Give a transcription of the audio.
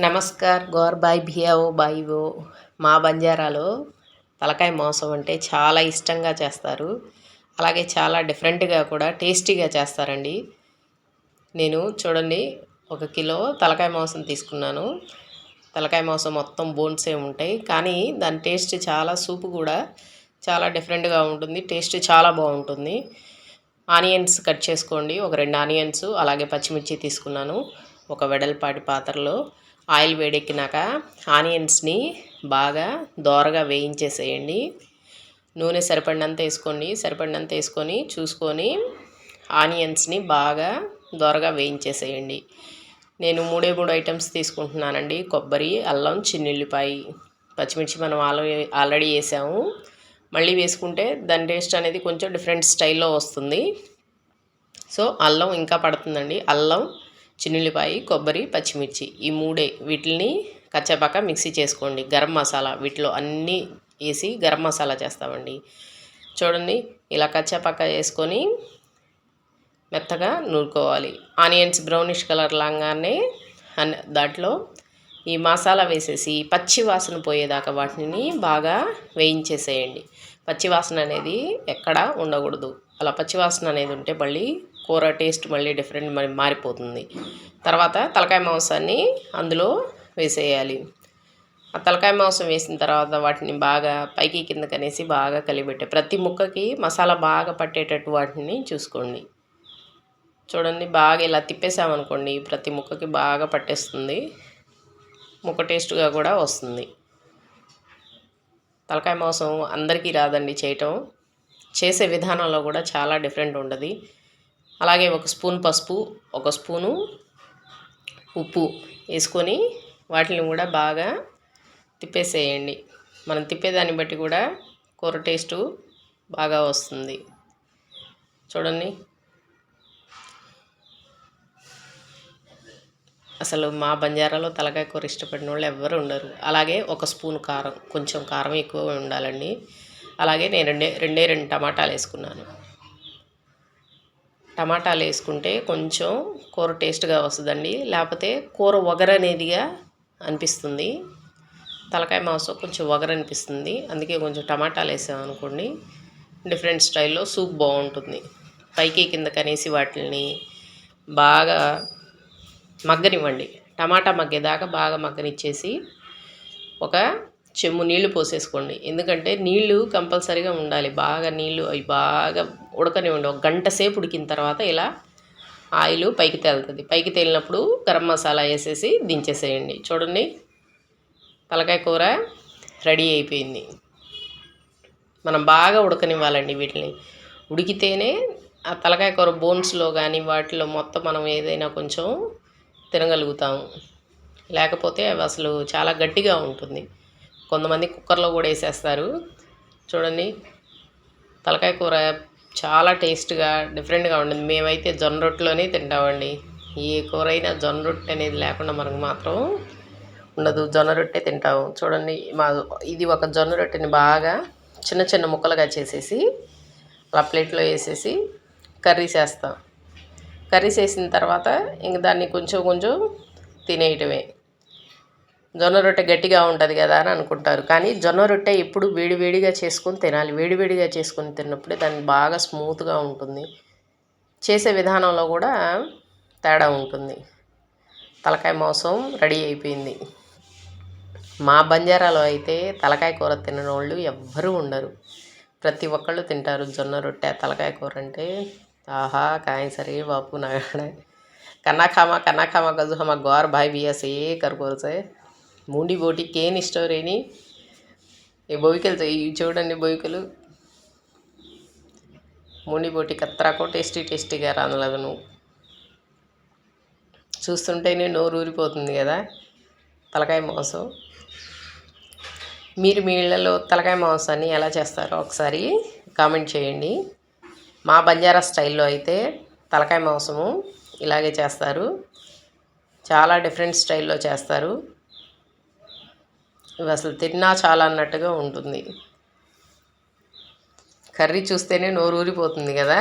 నమస్కార్ గోర్ బాయ్ భియావో బాయివో మా బంజారాలో తలకాయ మోసం అంటే చాలా ఇష్టంగా చేస్తారు. అలాగే చాలా డిఫరెంట్గా కూడా టేస్టీగా చేస్తారండి. నేను చూడండి ఒక కిలో తలకాయ మాంసం తీసుకున్నాను. తలకాయ మాంసం మొత్తం బోన్సే ఉంటాయి. కానీ దాని టేస్ట్ చాలా సూపు కూడా చాలా డిఫరెంట్గా ఉంటుంది. టేస్ట్ చాలా బాగుంటుంది. ఆనియన్స్ కట్ చేసుకోండి. ఒక రెండు ఆనియన్స్ అలాగే పచ్చిమిర్చి తీసుకున్నాను. ఒక వెడల్పాటి పాత్రలో. ఆయిల్ వేడెక్కినాక ఆనియన్స్ని బాగా దోరగా వేయించేసేయండి. నూనె సరిపడినంత వేసుకోండి సరిపడినంత వేసుకొని చూసుకొని ఆనియన్స్ని బాగా దోరగా వేయించేసేయండి. నేను మూడే మూడు ఐటమ్స్ తీసుకుంటున్నానండి. కొబ్బరి అల్లం చిన్నుల్లిపాయ. పచ్చిమిర్చి మనం ఆల్రెడీ వేసాము. మళ్ళీ వేసుకుంటే దాని టేస్ట్ అనేది కొంచెం డిఫరెంట్ స్టైల్లో వస్తుంది. సో అల్లం ఇంకా పడుతుందండి. అల్లం చిన్నుల్లిపాయ కొబ్బరి పచ్చిమిర్చి ఈ మూడే వీటిని కచ్చాపాక మిక్సీ చేసుకోండి. గరం మసాలా వీటిలో అన్నీ వేసి గరం మసాలా చేస్తామండి. చూడండి ఇలా కచ్చాపాక వేసుకొని మెత్తగా నూరుకోవాలి. ఆనియన్స్ బ్రౌనిష్ కలర్ లాగానే దాంట్లో ఈ మసాలా వేసేసి పచ్చి వాసన పోయేదాకా వాటిని బాగా వేయించేసేయండి. పచ్చి వాసన అనేది ఎక్కడ ఉండకూడదు. అలా పచ్చివాసన అనేది ఉంటే మళ్ళీ కూర టేస్ట్ మళ్ళీ డిఫరెంట్ మరి మారిపోతుంది. తర్వాత తలకాయ మాంసాన్ని అందులో వేసేయాలి. ఆ తలకాయ మాంసం వేసిన తర్వాత వాటిని బాగా పైకి కిందకనేసి బాగా కలిపెట్టే ప్రతి ముక్కకి మసాలా బాగా పట్టేటట్టు వాటిని చూసుకోండి. చూడండి బాగా ఇలా తిప్పేసామనుకోండి ప్రతి ముక్కకి బాగా పట్టేస్తుంది. ముక్క టేస్ట్గా కూడా వస్తుంది. తలకాయ మాంసం అందరికీ రాదండి చేయటం. చేసే విధానంలో కూడా చాలా డిఫరెంట్ ఉండదు. అలాగే ఒక స్పూన్ పసుపు ఒక స్పూను ఉప్పు వేసుకొని వాటిని కూడా బాగా తిప్పేసేయండి. మనం తిప్పేదాన్ని బట్టి కూడా కూర టేస్టు బాగా వస్తుంది. చూడండి. అసలు మా బంజారాలో తలకాయ కూర ఇష్టపడిన వాళ్ళు ఎవ్వరు ఉండరు. అలాగే ఒక స్పూన్ కారం కొంచెం కారం ఎక్కువ ఉండాలండి. అలాగే నేను రెండే రెండే రెండు టమాటాలు వేసుకున్నాను. టమాటాలు వేసుకుంటే కొంచెం కూర టేస్ట్గా వస్తుందండి. లేకపోతే కూర ఒగరనేదిగా అనిపిస్తుంది. తలకాయ మాంసం కొంచెం ఒగర అనిపిస్తుంది అందుకే కొంచెం టమాటాలు వేసామనుకోండి డిఫరెంట్ స్టైల్లో సూప్ బాగుంటుంది. పైకి కింద కనేసి వాటిని బాగా మగ్గనివ్వండి. టమాటా మగ్గేదాకా బాగా మగ్గనిచ్చేసి ఒక చెమ్ము నీళ్ళు పోసేసుకోండి. ఎందుకంటే నీళ్ళు కంపల్సరీగా ఉండాలి. బాగా నీళ్ళు అవి బాగా ఉడకనివ్వండి. ఒక గంట సేపు ఉడికిన తర్వాత ఇలా ఆయిల్ పైకి తేలుతుంది. పైకి తేలినప్పుడు గరం మసాలా వేసేసి దించేసేయండి. చూడండి తలకాయ కూర రెడీ అయిపోయింది. మనం బాగా ఉడకనివ్వాలండి వీటిని. ఉడికితేనే ఆ తలకాయ కూర బోన్స్లో కానీ వాటిలో మొత్తం మనం ఏదైనా కొంచెం తినగలుగుతాము లేకపోతే అవి అసలు చాలా గట్టిగా ఉంటుంది. కొంతమంది కుక్కర్లో కూడా వేసేస్తారు. చూడండి తలకాయ కూర చాలా టేస్ట్గా డిఫరెంట్గా ఉంటుంది. మేమైతే జొన్న రొట్టెలోనే తింటామండి. ఏ కూర అయినా జొన్న రొట్టె అనేది లేకుండా మనకు మాత్రం ఉండదు. జొన్న రొట్టె తింటాము. చూడండి మా ఇది ఒక జొన్న రొట్టెని బాగా చిన్న చిన్న ముక్కలుగా చేసేసి అలా ప్లేట్లో వేసేసి కర్రీ చేస్తాం. కర్రీ చేసిన తర్వాత ఇంక దాన్ని కొంచెం కొంచెం తినేయటమే. జొన్న రొట్టె గట్టిగా ఉంటుంది కదా అని అనుకుంటారు. కానీ జొన్న రొట్టె ఎప్పుడు వేడివేడిగా చేసుకొని తినాలి. వేడివేడిగా చేసుకొని తిన్నప్పుడే దాన్ని బాగా స్మూత్గా ఉంటుంది. చేసే విధానంలో కూడా తేడా ఉంటుంది. తలకాయ మాంసం రెడీ అయిపోయింది. మా బంజారాలో అయితే తలకాయ కూర తినని వాళ్ళు ఎవ్వరూ ఉండరు. ప్రతి ఒక్కళ్ళు తింటారు జొన్న రొట్టె తలకాయ కూర అంటే ఆహా కాయం సరే బాపు నగాడే కన్నా ఖామా కన్నా ఖామా గజు హమా గౌర్ భాయ్ మూండి బోటి కేన్ స్టోరీని ఈ బొవికలు చూడండి బొవికలు. మూండి బోటి కత్రాకో టేస్టీ టేస్టీగా రానలగను చూస్తుంటేనే నోరు ఊరిపోతుంది కదా. తలకాయ మాంసం. మీరు మీ ఇళ్ళలో తలకాయ మాంసాన్ని ఎలా చేస్తారో ఒకసారి కామెంట్ చేయండి. మా బంజారా స్టైల్లో అయితే తలకాయ మాంసము ఇలాగే చేస్తారు. చాలా డిఫరెంట్ స్టైల్లో చేస్తారు. ఇవి అసలు తిన్నా చాలా అన్నట్టుగా ఉంటుంది. కర్రీ చూస్తేనే నోరు ఊరిపోతుంది కదా?